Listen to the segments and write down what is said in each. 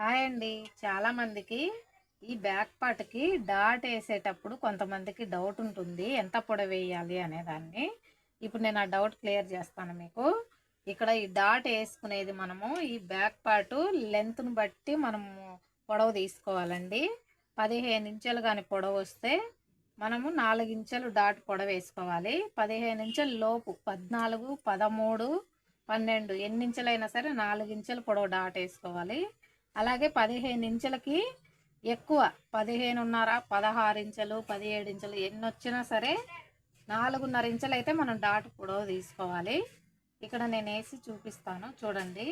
Hi అండి. చాలామందికి ఈ బ్యాక్ పార్ట్కి డాట్ వేసేటప్పుడు కొంతమందికి డౌట్ ఉంటుంది. ఎంత పొడవు వేయాలి అనేదాన్ని ఇప్పుడు నేను ఆ డౌట్ క్లియర్ చేస్తాను మీకు. ఇక్కడ ఈ డాట్ వేసుకునేది మనము ఈ బ్యాక్ పార్ట్ లెంత్ను బట్టి మనము పొడవు తీసుకోవాలండి. పదిహేను ఇంచెలు కానీ పొడవు వస్తే మనము నాలుగు ఇంచెలు డాట్ పొడవు వేసుకోవాలి. పదిహేను ఇంచుల లోపు పద్నాలుగు పదమూడు పన్నెండు ఎన్నించలైనా సరే నాలుగు ఇంచెలు పొడవు డాట్ వేసుకోవాలి. అలాగే పదిహేను ఇంచులకి ఎక్కువ పదిహేనున్నర పదహారు ఇంచులు పదిహేడు ఇంచులు ఎన్ని వచ్చినా సరే నాలుగున్నర ఇంచులు అయితే మనం డాట్ పొడవు తీసుకోవాలి. ఇక్కడ నేను వేసి చూపిస్తాను చూడండి.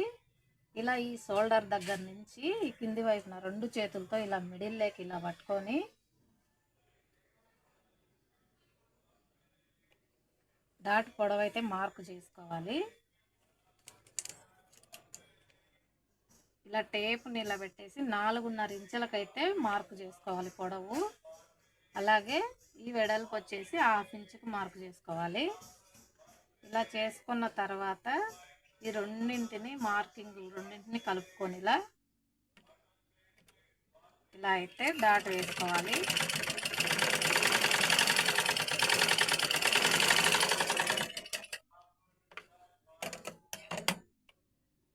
ఇలా ఈ షోల్డర్ దగ్గర నుంచి ఈ కింది వైపున రెండు చేతులతో ఇలా మిడిల్లోకి ఇలా పట్టుకొని డాట్ పొడవు అయితే మార్కు చేసుకోవాలి. ఇలా టేపుని ఇలా పెట్టేసి నాలుగున్నర ఇంచులకైతే మార్కు చేసుకోవాలి పొడవు. అలాగే ఈ వెడల్పు వచ్చేసి హాఫ్ ఇంచుకి మార్కు చేసుకోవాలి. ఇలా చేసుకున్న తర్వాత ఈ రెండింటిని మార్కింగ్ రెండింటిని కలుపుకొని ఇలా ఇలా అయితే డాట్ వేసుకోవాలి.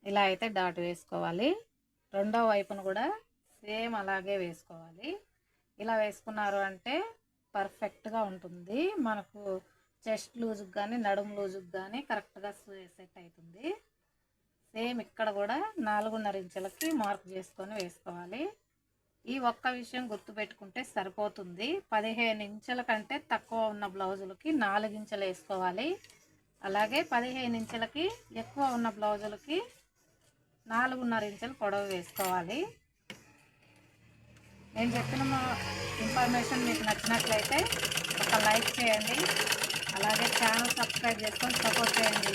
ఇలా అయితే డాట్ వేసుకోవాలి. రెండో వైపున కూడా సేమ్ అలాగే వేసుకోవాలి. ఇలా వేసుకున్నారు అంటే పర్ఫెక్ట్గా ఉంటుంది. మనకు చెస్ట్ లూజుకి కానీ నడుము లూజుకి కానీ కరెక్ట్గా సెట్ అవుతుంది సేమ్ ఇక్కడ కూడా నాలుగున్నర ఇంచులకి మార్క్ చేసుకొని వేసుకోవాలి. ఈ ఒక్క విషయం గుర్తుపెట్టుకుంటే సరిపోతుంది. పదిహేను ఇంచుల కంటే తక్కువ ఉన్న బ్లౌజులకి నాలుగు ఇంచులు వేసుకోవాలి. అలాగే పదిహేను ఇంచులకి ఎక్కువ ఉన్న బ్లౌజులకి నాలుగున్నర ఇంచులు పొడవు వేసుకోవాలి. నేను చెప్పిన ఇన్ఫర్మేషన్ మీకు నచ్చినట్లయితే ఒక లైక్ చేయండి. అలాగే ఛానల్ సబ్స్క్రైబ్ చేసుకొని సపోర్ట్ చేయండి.